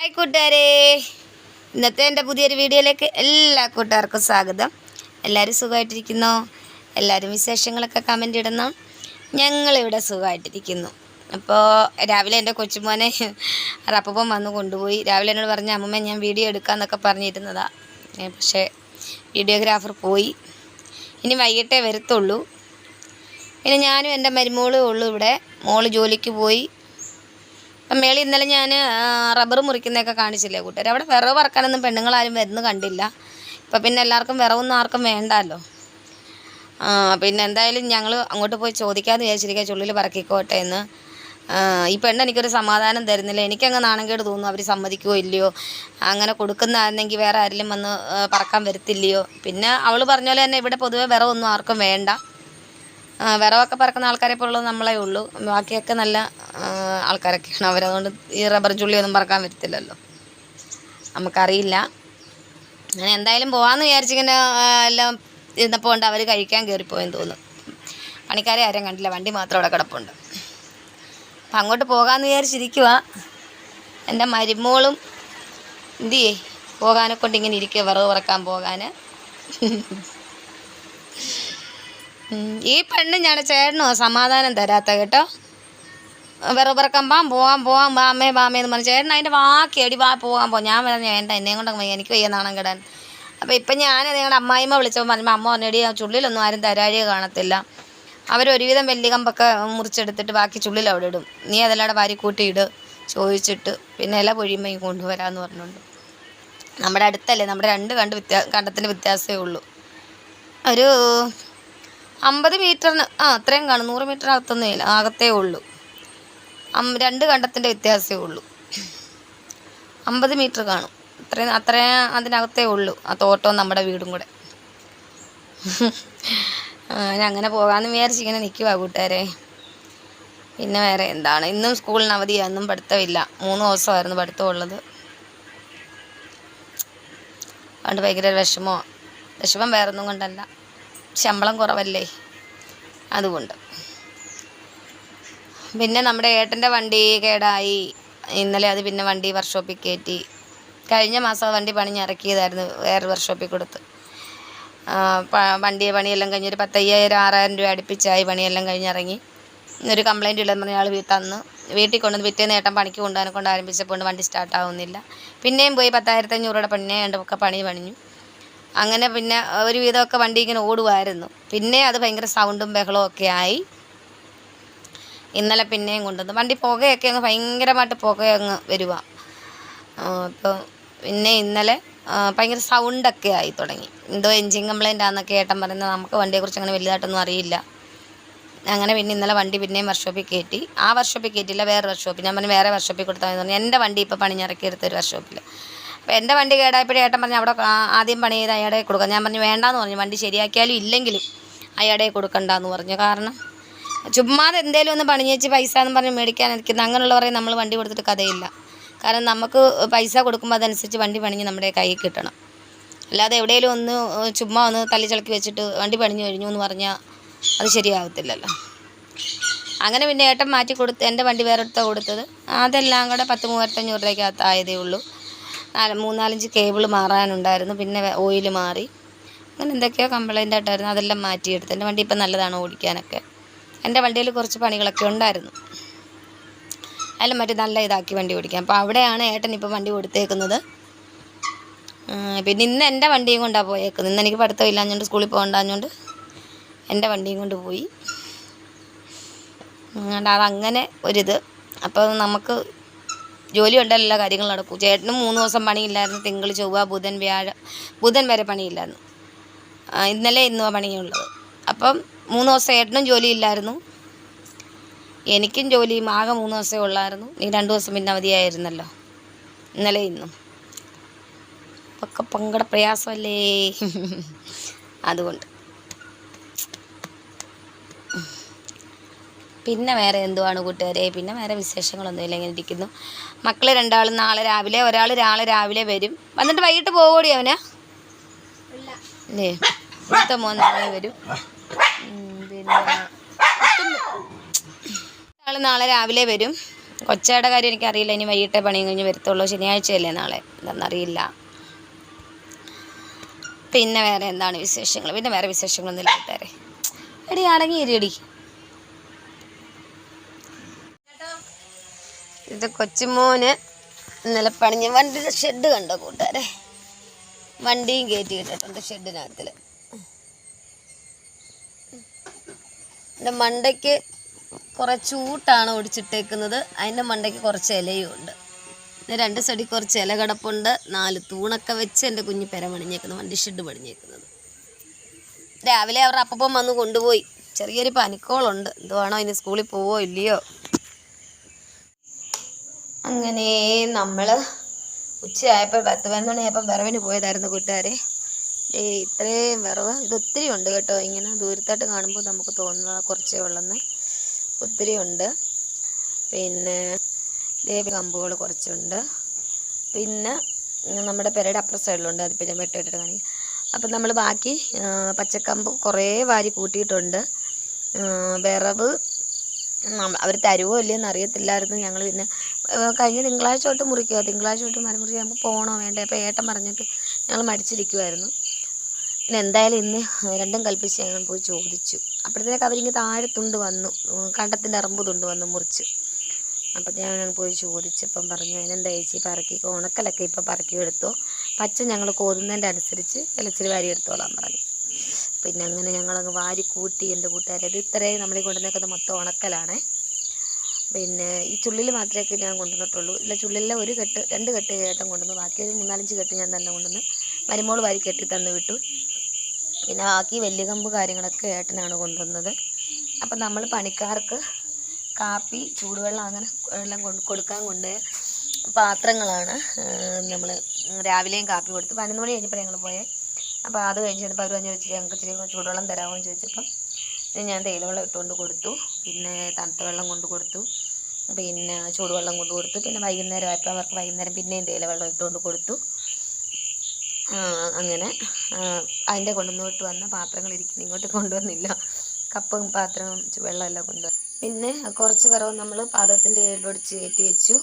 Hi കൂട്ടുകാരെ. ഇന്നത്തെ എന്റെ പുതിയൊരു വീഡിയോയിലേക്ക് എല്ലാ കൂട്ടുകാർക്കും സ്വാഗതം. എല്ലാവരും സുഖമായിട്ടിരിക്കുന്നു? എല്ലാവരും വിശേഷങ്ങളൊക്കെ കമന്റ് ഇടണം. ഞങ്ങളിവിടെ സുഖമായിട്ടിരിക്കുന്നു. അപ്പോൾ രാവിലെ എന്റെ കൊച്ചുമോനെ റപ്പം വന്ന് കൊണ്ടുപോയി. രാവിലെ എന്നോട് പറഞ്ഞ അമ്മമ്മ ഞാൻ വീഡിയോ എടുക്കാമെന്നൊക്കെ പറഞ്ഞിരുന്നതാണ് പക്ഷേ വീഡിയോഗ്രാഫർ പോയി. ഇനി വൈകിട്ടേ വരത്തുള്ളൂ. പിന്നെ ഞാനും എന്റെ മരുമോളും ഉള്ളൂ ഇവിടെ. മോൾ ജോലിക്ക് പോയി. അപ്പം മേളി ഇന്നലെ ഞാൻ റബ്ബർ മുറിക്കുന്നതൊക്കെ കാണിച്ചില്ലേ കൂട്ടുകാർ അവിടെ വിറവ് പറക്കാനൊന്നും പെണ്ണുങ്ങളാരും വരുന്നു കണ്ടില്ല. ഇപ്പം പിന്നെ എല്ലാവർക്കും വിറവൊന്നും ആർക്കും വേണ്ടല്ലോ. പിന്നെ എന്തായാലും ഞങ്ങൾ അങ്ങോട്ട് പോയി ചോദിക്കാമെന്ന് വിചാരിച്ചിരിക്കുക ചുള്ളിൽ പറക്കിക്കോട്ടെ എന്ന്. ഈ പെണ്ണ് എനിക്കൊരു സമാധാനം തരുന്നില്ല. എനിക്കങ്ങ് നാണംകേട് തോന്നുന്നു അവർ സമ്മതിക്കുമോ ഇല്ലയോ? അങ്ങനെ കൊടുക്കുന്നതായിരുന്നെങ്കിൽ വേറെ ആരെങ്കിലും വന്ന് പറക്കാൻ വരത്തില്ലയോ? പിന്നെ അവൾ പറഞ്ഞ പോലെ തന്നെ ഇവിടെ പൊതുവെ വിറവൊന്നും ആർക്കും വേണ്ട. വിറവൊക്കെ പറക്കുന്ന ആൾക്കാരെ പോലുള്ളത് നമ്മളേ ഉള്ളൂ. ബാക്കിയൊക്കെ നല്ല ആൾക്കാരൊക്കെയാണ്. അവരതുകൊണ്ട് ഈ റബ്ബർ ചുള്ളിയൊന്നും പറക്കാൻ പറ്റത്തില്ലല്ലോ. നമുക്കറിയില്ല. അങ്ങനെ എന്തായാലും പോകാമെന്ന് വിചാരിച്ചിങ്ങനെ എല്ലാം ഇരുന്നപ്പോൾ ഉണ്ട് അവർ കഴിക്കാൻ കയറിപ്പോയെന്ന് തോന്നുന്നു. പണിക്കാരെ ആരും കണ്ടില്ല. വണ്ടി മാത്രം അവിടെ കിടപ്പുണ്ട്. അപ്പം അങ്ങോട്ട് പോകാമെന്ന് വിചാരിച്ചിരിക്കുക എന്റെ മരുമോളും എന്തിയേ? പോകാനെ കൊണ്ട് ഇങ്ങനെ ഇരിക്കുക വിറവ് പറക്കാൻ പോകാൻ ഈ പെണ്ണ് ഞാൻ ചേട്ടനോ സമാധാനം തരാത്ത കേട്ടോ. വെറുപറക്കം പാം പോവാൻ പോവാൻ വാമേ വാമേ എന്ന് പറഞ്ഞു ചേട്ടൻ അതിന്റെ വാക്കി എടി വാ പോവാൻ പോ. ഞാൻ പറഞ്ഞു വേണ്ട എന്നെ കൊണ്ട് വയ്യ എനിക്ക് വയ്യ നാണം കിടാൻ. അപ്പോൾ ഇപ്പം ഞാൻ നിങ്ങളുടെ അമ്മായിമ്മ വിളിച്ചപ്പോൾ പറഞ്ഞു അമ്മ ഒന്നടി ചുള്ളിലൊന്നും ആരും തരാഴിയെ കാണത്തില്ല. അവരൊരുവിധം വെല്ലി കമ്പൊക്കെ മുറിച്ചെടുത്തിട്ട് ബാക്കി ചുള്ളിൽ അവിടെ ഇടും. നീ അതെല്ലാം വാരി കൂട്ടിയിട് ചോദിച്ചിട്ട്. പിന്നെ ഇല പൊഴിയുമ്പോൾ കൊണ്ടുവരാമെന്ന് പറഞ്ഞുകൊണ്ട് നമ്മുടെ അടുത്തല്ലേ നമ്മുടെ രണ്ട് കണ്ട് വ്യത്യാ കണ്ടത്തിന്റെ വ്യത്യാസമേ ഉള്ളൂ. ഒരു അമ്പത് മീറ്ററിന് ആ അത്രയും കാണും. നൂറ് മീറ്റർ അകത്തൊന്നും ഇല്ല. അകത്തേ ഉള്ളൂ. രണ്ട് കണ്ടത്തിന്റെ വ്യത്യാസമേ ഉള്ളൂ. അമ്പത് മീറ്റർ കാണും. അത്രയും അത്രയും അതിനകത്തേ ഉള്ളൂ. ആ തോട്ടവും നമ്മുടെ വീടും കൂടെ. ഞാൻ അങ്ങനെ പോകാമെന്ന് വിചാരിച്ച് ഇങ്ങനെ നിൽക്കുക കൂട്ടുകാരെ. പിന്നെ വേറെ എന്താണ്? ഇന്നും സ്കൂളിന് അവധിയാണ് ഇന്നും പഠിത്തമില്ല. മൂന്ന് ദിവസമായിരുന്നു പഠിത്തമുള്ളത്. അതുകൊണ്ട് ഭയങ്കര വിഷമോ വിഷമം വേറൊന്നും കൊണ്ടല്ല. ശമ്പളം കുറവല്ലേ? അതുകൊണ്ട്. പിന്നെ നമ്മുടെ ഏട്ടന്റെ വണ്ടി കേടായി. ഇന്നലെ അത് പിന്നെ വണ്ടി വർക്ക്ഷോപ്പിൽ കയറ്റി കഴിഞ്ഞ മാസം വണ്ടി പണിഞ്ഞിറക്കിയതായിരുന്നു വേറെ വർക്ക്ഷോപ്പിൽ കൊടുത്ത്. വണ്ടിയെ വണ്ടി പണിയെല്ലാം കഴിഞ്ഞ് ഒരു പത്തയ്യായിരം ആറായിരം രൂപ അടുപ്പിച്ചായി പണിയെല്ലാം കഴിഞ്ഞിറങ്ങി ഒരു കംപ്ലൈന്റ് ഇല്ലെന്ന് പറഞ്ഞ ആൾ തന്ന്. വീട്ടിൽ കൊണ്ടുവന്ന് പിറ്റേന്ന് ഏട്ടൻ പണിക്ക് കൊണ്ടുവന്നെ കൊണ്ട് ആരംഭിച്ചപ്പോൾ വണ്ടി സ്റ്റാർട്ടാവുന്നില്ല പിന്നെയും പോയി പത്തായിരത്തി രൂപയുടെ പണിയെ ഒക്കെ പണി പണിഞ്ഞു. അങ്ങനെ പിന്നെ ഒരു വിധമൊക്കെ വണ്ടി ഇങ്ങനെ ഓടുമായിരുന്നു പിന്നെ അത് ഭയങ്കര സൗണ്ടും ബഹളവും ഒക്കെ ആയി. ഇന്നലെ പിന്നെയും കൊണ്ടുവന്നു. വണ്ടി പുകയൊക്കെ അങ്ങ് ഭയങ്കരമായിട്ട് പുക അങ്ങ് വരുക അപ്പോൾ പിന്നെ ഇന്നലെ ഭയങ്കര സൗണ്ടൊക്കെ ആയി തുടങ്ങി. എന്തോ എൻജിൻ കംപ്ലൈന്റ് ആണെന്നൊക്കെ ഏട്ടൻ പറയുന്നത് നമുക്ക് വണ്ടിയെക്കുറിച്ച് അങ്ങനെ വലുതായിട്ടൊന്നും അറിയില്ല. അങ്ങനെ പിന്നെ ഇന്നലെ വണ്ടി പിന്നെയും വർക്ക്ഷോപ്പിൽ കയറ്റി. ആ വർക്ക്ഷോപ്പിൽ കയറ്റിയില്ല വേറെ വർക്ക്ഷോപ്പിൽ ഞാൻ പറഞ്ഞു വേറെ വർക്ക്ഷോപ്പിൽ കൊടുത്താൽ മതി എന്റെ വണ്ടി ഇപ്പോൾ പണിഞ്ഞിറക്കി എടുത്ത ഒരു വർക്ക്ഷോപ്പിൽ അപ്പോൾ എന്റെ വണ്ടി കേടായപ്പോഴേ ഏട്ടൻ പറഞ്ഞു അവിടെ ആദ്യം പണി ചെയ്ത് അയാളെ കൊടുക്കാം. ഞാൻ പറഞ്ഞു വേണ്ടാന്ന് പറഞ്ഞു. വണ്ടി ശരിയാക്കിയാലും ഇല്ലെങ്കിലും അയാളെ കൊടുക്കണ്ടെന്ന് പറഞ്ഞു. കാരണം ചുമ്മാതെ എന്തേലും ഒന്ന് പണി ചേച്ചി പൈസ എന്ന് പറഞ്ഞ് മേടിക്കാൻ നിൽക്കുന്ന അങ്ങനെയുള്ളവരെ നമ്മൾ വണ്ടി കൊടുത്തിട്ട് കഥയില്ല. കാരണം നമുക്ക് പൈസ കൊടുക്കുമ്പോൾ അതനുസരിച്ച് വണ്ടി പണിഞ്ഞ് നമ്മുടെ കയ്യിൽ കിട്ടണം. അല്ലാതെ എവിടെയെങ്കിലും ഒന്ന് ചുമ്മാ ഒന്ന് തല്ലിച്ചളക്കി വെച്ചിട്ട് വണ്ടി പണിഞ്ഞു കഴിഞ്ഞു എന്ന് പറഞ്ഞാൽ അത് ശരിയാകത്തില്ലല്ലോ അങ്ങനെ പിന്നെ ഏട്ടൻ മാറ്റി കൊടുത്ത് എന്റെ വണ്ടി വേറെ കൊടുത്തത്. അതെല്ലാം കൂടെ പത്ത് മൂവായിരത്തഞ്ഞൂറ് രൂപയ്ക്കകത്ത് ആയതേ ഉള്ളൂ. നാല് മൂന്നാലഞ്ച് കേബിൾ മാറാനുണ്ടായിരുന്നു. പിന്നെ ഓയിൽ മാറി. അങ്ങനെ എന്തൊക്കെയോ കംപ്ലൈന്റ് ആയിട്ടായിരുന്നു. അതെല്ലാം മാറ്റിയെടുത്തു. എന്റെ വണ്ടി ഇപ്പം നല്ലതാണ് ഓടിക്കാനൊക്കെ. എന്റെ വണ്ടിയിൽ കുറച്ച് പണികളൊക്കെ ഉണ്ടായിരുന്നു. അതിൽ മറ്റു നല്ല ഇതാക്കി വണ്ടി ഓടിക്കാം അപ്പോൾ അവിടെയാണ് ഏട്ടൻ ഇപ്പോൾ വണ്ടി കൊടുത്തേക്കുന്നത് പിന്നെ ഇന്ന് എന്റെ വണ്ടിയും കൊണ്ടാണ് പോയേക്കുന്നത്. ഇന്ന് എനിക്ക് പഠിത്തം ഇല്ലാഞ്ഞുകൊണ്ട് സ്കൂളിൽ പോകണ്ടാഞ്ഞുകൊണ്ട് എന്റെ വണ്ടിയും കൊണ്ട് പോയി. അതങ്ങനെ ഒരിത്. അപ്പോൾ നമുക്ക് ജോലി ഉണ്ടല്ലോ എല്ലാ കാര്യങ്ങളും നടക്കും. ചേട്ടനും മൂന്ന് ദിവസം പണിയില്ലായിരുന്നു. തിങ്കൾ ചൊവ്വ ബുധൻ വ്യാഴം ബുധൻ വരെ പണിയില്ലായിരുന്നു. ഇന്നലെ ഇന്നുവാ പണിയുള്ളത്. അപ്പം മൂന്ന് ദിവസം ഏട്ടനും ജോലിയില്ലായിരുന്നു. എനിക്കും ജോലിയും ആകെ മൂന്ന് ദിവസമേ ഉള്ളായിരുന്നു. ഈ രണ്ട് ദിവസം പിന്നെ അവധിയായിരുന്നല്ലോ. ഇന്നലെ ഇന്നും. ഒക്കെ പങ്കട പ്രയാസമല്ലേ? അതുകൊണ്ട്. പിന്നെ വേറെ എന്തുവാണ് കൂട്ടുകാരെ? പിന്നെ വേറെ വിശേഷങ്ങളൊന്നും ഇല്ല ഇങ്ങനെ ഇരിക്കുന്നു. മക്കൾ രണ്ടാളും നാളെ രാവിലെ ഒരാൾ നാളെ രാവിലെ വരും. വന്നിട്ട് വൈകിട്ട് പോകൂടി അവന്? അല്ലേ മൂത്ത മോൻ വരും. പിന്നെ ഒരാൾ നാളെ രാവിലെ വരും. കൊച്ചയുടെ കാര്യം എനിക്കറിയില്ല ഇനി വൈകിട്ടേ പണിയും കഴിഞ്ഞ് വരത്തുള്ളൂ. ശനിയാഴ്ചയല്ലേ നാളെ? എന്താണെന്നറിയില്ല പിന്നെ വേറെ എന്താണ് വിശേഷങ്ങൾ പിന്നെ വേറെ വിശേഷങ്ങളൊന്നും ഇല്ല കൂട്ടുകാരെ. എടി അടങ്ങിയിരിയടി. ഇത് കൊച്ചുമോന് ഇന്നലെ പണിഞ്ഞ വണ്ടിയുടെ ഷെഡ് കണ്ടോ കൂട്ടുകാരെ? വണ്ടിയും കയറ്റി ഇട്ടിട്ടുണ്ട് ഷെഡിനകത്തിൽ എന്റെ മണ്ടയ്ക്ക് കുറച്ച് ചൂട്ടാണ് ഒടിച്ചിട്ടേക്കുന്നത്. അതിന്റെ മണ്ടയ്ക്ക് കുറച്ച് ഇലയും ഉണ്ട്. പിന്നെ രണ്ട് സൈഡിൽ കുറച്ച് ഇല കിടപ്പുണ്ട്. നാല് തൂണൊക്കെ വെച്ച് എന്റെ കുഞ്ഞ് പെര പണിഞ്ഞേക്കുന്നത് വണ്ടി ഷെഡ് പണിഞ്ഞേക്കുന്നത്. രാവിലെ അവർ അപ്പം വന്ന് കൊണ്ടുപോയി. ചെറിയൊരു പനിക്കോളുണ്ട്. എന്തുവാണോ ഇനി സ്കൂളിൽ പോവോ ഇല്ലയോ? അങ്ങനെ നമ്മൾ ഉച്ചയായപ്പോൾ പത്ത് പതിനൊന്ന് മണിയായപ്പോൾ വിറവിന് പോയതായിരുന്നു കൂട്ടുകാരെ. ഏ ഇത്രയും വിറവ് ഇതൊത്തിരി ഉണ്ട് കേട്ടോ. ഇങ്ങനെ ദൂരത്തായിട്ട് കാണുമ്പോൾ നമുക്ക് തോന്നുന്നത് കുറച്ചേ ഉള്ളെന്ന്. ഒത്തിരി ഉണ്ട്. പിന്നെ ദേവി കമ്പുകൾ കുറച്ചുണ്ട്. പിന്നെ നമ്മുടെ പെരയുടെ അപ്പുറ സൈഡിലുണ്ട്. അതിപ്പോൾ ഞാൻ വെട്ടിട്ട് കാണിക്കും. അപ്പം നമ്മൾ ബാക്കി പച്ചക്കമ്പ് കുറേ വാരി കൂട്ടിയിട്ടുണ്ട്. വിറവ് അവർ തരുമോ ഇല്ലയെന്ന് അറിയത്തില്ലായിരുന്നു ഞങ്ങൾ പിന്നെ. കഴിഞ്ഞ തിങ്കളാഴ്ച തൊട്ട് മുറിക്കുക തിങ്കളാഴ്ച തൊട്ട് മരം മുറിക്കുക നമുക്ക് പോകണോ വേണ്ടേ? അപ്പോൾ ഏട്ടൻ പറഞ്ഞിട്ട് ഞങ്ങൾ മടിച്ചിരിക്കുമായിരുന്നു പിന്നെ എന്തായാലും ഇന്ന് രണ്ടും കൽപ്പിച്ച് ഞങ്ങൾ പോയി ചോദിച്ചു. അപ്പോഴത്തേക്ക് അവരിങ്ങ് താഴെ തുണ്ട് വന്നു. കണ്ടത്തിന്റെ അറമ്പ് തുണ്ട് വന്നു മുറിച്ച്. അപ്പം ഞാൻ പോയി ചോദിച്ചപ്പം പറഞ്ഞു അതിനെന്താ ചേച്ചി? പറക്കി ഉണക്കലൊക്കെ ഇപ്പം പറക്കി എടുത്തോ? പച്ച ഞങ്ങൾ കോതുന്നതിന്റെ അനുസരിച്ച് ഇലച്ചിരി വാരി എടുത്തോളാൻ പറഞ്ഞു. പിന്നെ അങ്ങനെ ഞങ്ങളങ്ങ് വാരി കൂട്ടി എന്റെ കൂട്ടുകാരത് ഇത് ഇത്രയും നമ്മളീ കൊണ്ടുവന്നേക്കുന്നത് മൊത്തം ഉണക്കലാണ്. പിന്നെ ഈ ചുള്ളിൽ മാത്രമേ ഞാൻ കൊണ്ടുവന്നിട്ടുള്ളൂ. ഇല്ല ചുള്ളിലെ ഒരു കെട്ട് രണ്ട് കെട്ട് ഏട്ടൻ കൊണ്ടുവന്നു. ബാക്കി ഒരു മൂന്നാലഞ്ച് കെട്ട് ഞാൻ തന്നെ കൊണ്ടുവന്ന് മരുമോൾ വാരി കെട്ടി തന്നു വിട്ടു. പിന്നെ ബാക്കി വലിയ കമ്പ് കാര്യങ്ങളൊക്കെ ഏട്ടനാണ് കൊണ്ടുവന്നത്. അപ്പം നമ്മൾ പണിക്കാർക്ക് കാപ്പി ചൂടുവെള്ളം അങ്ങനെ എല്ലാം കൊണ്ട് കൊടുക്കാൻ കൊണ്ട് പാത്രങ്ങളാണ് നമ്മൾ രാവിലെയും കാപ്പി കൊടുത്ത് പതിനൊന്ന് മണി കഴിഞ്ഞപ്പോൾ ഞങ്ങൾ പോയേ. അപ്പോൾ അത് കഴിഞ്ഞ് ചെന്നപ്പോൾ അവർ പറഞ്ഞു വെച്ചിട്ട് ഞങ്ങൾക്ക് ഇച്ചിരി ചൂടുവെള്ളം തരാമോ എന്ന് ചോദിച്ചപ്പം ഞാൻ തേയിലവെള്ളം ഇട്ടുകൊണ്ട് കൊടുത്തു. പിന്നെ തണുത്ത വെള്ളം കൊണ്ട് കൊടുത്തു. പിന്നെ ചൂടുവെള്ളം കൊണ്ട് കൊടുത്തു. പിന്നെ വൈകുന്നേരം ആയപ്പോൾ അവർക്ക് വൈകുന്നേരം പിന്നെയും തേയിലവെള്ളം ഇട്ടുകൊണ്ട് കൊടുത്തു. അങ്ങനെ അതിന്റെ കൊണ്ടുവന്നോട്ട് വന്ന പാത്രങ്ങൾ ഇരിക്കുന്നു. ഇങ്ങോട്ട് കൊണ്ടുവന്നില്ല. കപ്പും പാത്രവും വെള്ളമെല്ലാം കൊണ്ടുവന്നു. പിന്നെ കുറച്ച് വിറവ് നമ്മൾ പാത്രത്തിന്റെ ഏഴിലൊടിച്ച് കയറ്റി വെച്ചു.